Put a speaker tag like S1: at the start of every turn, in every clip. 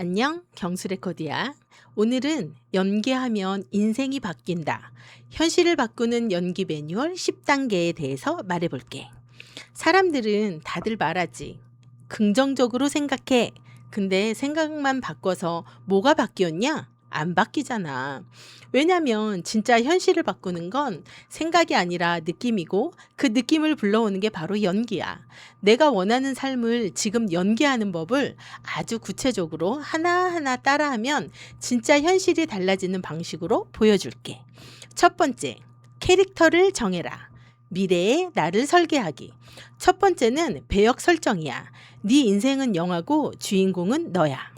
S1: 안녕, 경수레코드야. 오늘은 연기하면 인생이 바뀐다. 현실을 바꾸는 연기 매뉴얼 10단계에 대해서 말해볼게. 사람들은 다들 말하지. 긍정적으로 생각해. 근데 생각만 바꿔서 뭐가 바뀌었냐? 안 바뀌잖아. 왜냐면 진짜 현실을 바꾸는 건 생각이 아니라 느낌이고 그 느낌을 불러오는 게 바로 연기야. 내가 원하는 삶을 지금 연기하는 법을 아주 구체적으로 하나하나 따라하면 진짜 현실이 달라지는 방식으로 보여줄게. 첫 번째, 캐릭터를 정해라. 미래의 나를 설계하기. 첫 번째는 배역 설정이야. 네 인생은 영화고 주인공은 너야.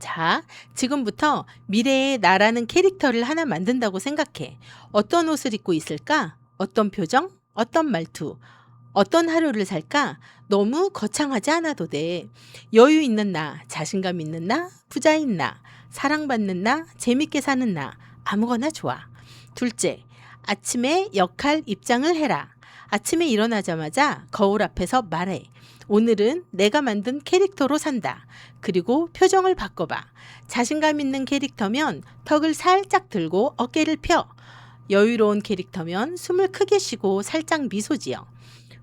S1: 자, 지금부터 미래의 나라는 캐릭터를 하나 만든다고 생각해. 어떤 옷을 입고 있을까? 어떤 표정? 어떤 말투? 어떤 하루를 살까? 너무 거창하지 않아도 돼. 여유 있는 나, 자신감 있는 나, 부자인 나, 사랑받는 나, 재밌게 사는 나, 아무거나 좋아. 둘째, 아침에 역할 입장을 해라. 아침에 일어나자마자 거울 앞에서 말해. 오늘은 내가 만든 캐릭터로 산다. 그리고 표정을 바꿔봐. 자신감 있는 캐릭터면 턱을 살짝 들고 어깨를 펴. 여유로운 캐릭터면 숨을 크게 쉬고 살짝 미소 지어.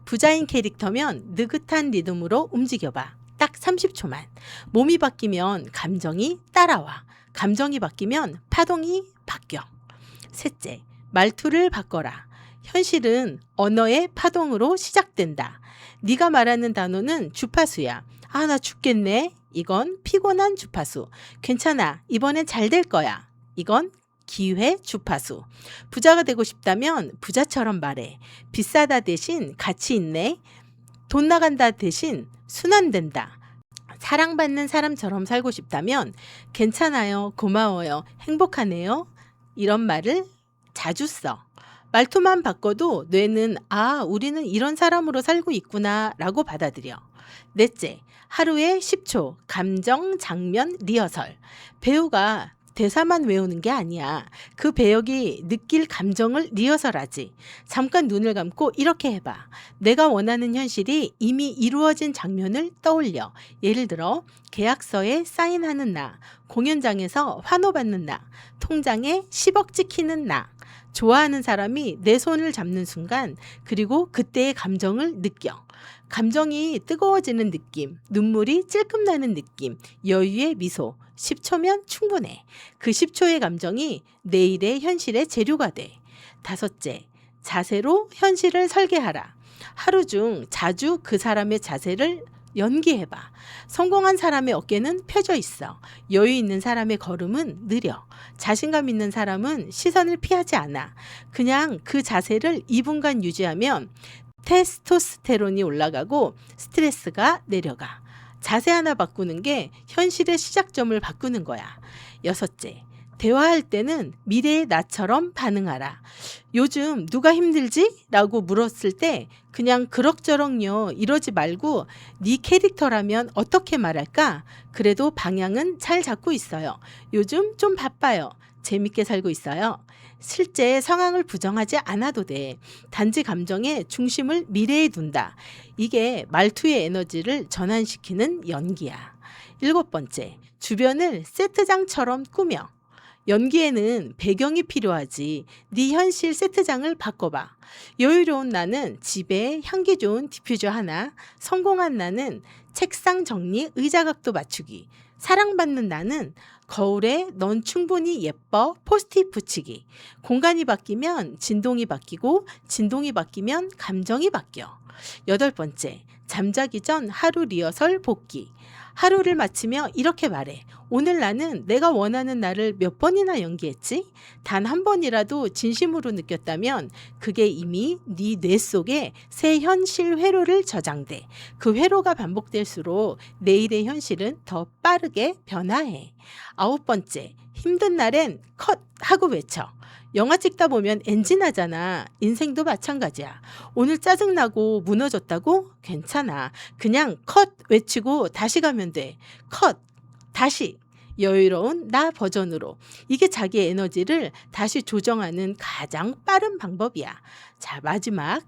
S1: 부자인 캐릭터면 느긋한 리듬으로 움직여봐. 딱 30초만. 몸이 바뀌면 감정이 따라와. 감정이 바뀌면 파동이 바뀌어. 셋째, 말투를 바꿔라. 현실은 언어의 파동으로 시작된다. 네가 말하는 단어는 주파수야. 아, 나 죽겠네. 이건 피곤한 주파수. 괜찮아. 이번엔 잘 될 거야. 이건 기회 주파수. 부자가 되고 싶다면 부자처럼 말해. 비싸다 대신 가치 있네. 돈 나간다 대신 순환된다. 사랑받는 사람처럼 살고 싶다면 괜찮아요. 고마워요. 행복하네요. 이런 말을 자주 써. 말투만 바꿔도 뇌는 아, 우리는 이런 사람으로 살고 있구나 라고 받아들여. 넷째, 하루에 10초 감정 장면 리허설. 배우가 대사만 외우는 게 아니야. 그 배역이 느낄 감정을 리허설하지. 잠깐 눈을 감고 이렇게 해봐. 내가 원하는 현실이 이미 이루어진 장면을 떠올려. 예를 들어, 계약서에 사인하는 나, 공연장에서 환호받는 나, 통장에 10억 찍히는 나. 좋아하는 사람이 내 손을 잡는 순간, 그리고 그때의 감정을 느껴. 감정이 뜨거워지는 느낌, 눈물이 찔끔 나는 느낌, 여유의 미소. 10초면 충분해. 그 10초의 감정이 내일의 현실의 재료가 돼. 다섯째, 자세로 현실을 설계하라. 하루 중 자주 그 사람의 자세를 연기해봐. 성공한 사람의 어깨는 펴져 있어. 여유 있는 사람의 걸음은 느려. 자신감 있는 사람은 시선을 피하지 않아. 그냥 그 자세를 2분간 유지하면 테스토스테론이 올라가고 스트레스가 내려가. 자세 하나 바꾸는 게 현실의 시작점을 바꾸는 거야. 여섯째, 대화할 때는 미래의 나처럼 반응하라. 요즘 누가 힘들지? 라고 물었을 때 그냥 그럭저럭요 이러지 말고 네 캐릭터라면 어떻게 말할까? 그래도 방향은 잘 잡고 있어요. 요즘 좀 바빠요. 재밌게 살고 있어요. 실제 상황을 부정하지 않아도 돼. 단지 감정의 중심을 미래에 둔다. 이게 말투의 에너지를 전환시키는 연기야. 일곱 번째, 주변을 세트장처럼 꾸며. 연기에는 배경이 필요하지. 네 현실 세트장을 바꿔봐. 여유로운 나는 집에 향기 좋은 디퓨저 하나, 성공한 나는 책상 정리, 의자 각도 맞추기. 사랑받는 나는 거울에 넌 충분히 예뻐 포스트잇 붙이기. 공간이 바뀌면 진동이 바뀌고 진동이 바뀌면 감정이 바뀌어. 여덟 번째, 잠자기 전 하루 리허설 복귀. 하루를 마치며 이렇게 말해. 오늘 나는 내가 원하는 나를 몇 번이나 연기했지? 단 한 번이라도 진심으로 느꼈다면 그게 이미 네 뇌 속에 새 현실 회로를 저장돼. 그 회로가 반복될수록 내일의 현실은 더 빠르게 변화해. 아홉 번째, 힘든 날엔 컷 하고 외쳐. 영화 찍다 보면 엔진 하잖아. 인생도 마찬가지야. 오늘 짜증나고 무너졌다고? 괜찮아. 그냥 컷 외치고 다시 가면 돼. 컷. 다시. 여유로운 나 버전으로. 이게 자기 에너지를 다시 조정하는 가장 빠른 방법이야. 자, 마지막.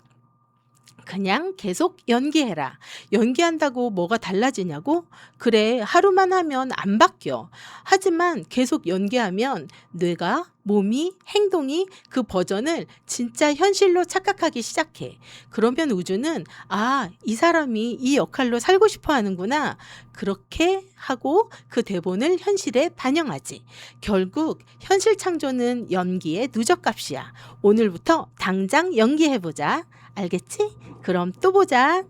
S1: 그냥 계속 연기해라. 연기한다고 뭐가 달라지냐고? 그래, 하루만 하면 안 바뀌어. 하지만 계속 연기하면 뇌가, 몸이, 행동이 그 버전을 진짜 현실로 착각하기 시작해. 그러면 우주는, 아, 이 사람이 이 역할로 살고 싶어 하는구나. 그렇게 하고 그 대본을 현실에 반영하지. 결국 현실 창조는 연기의 누적 값이야. 오늘부터 당장 연기해보자. 알겠지? 그럼 또 보자.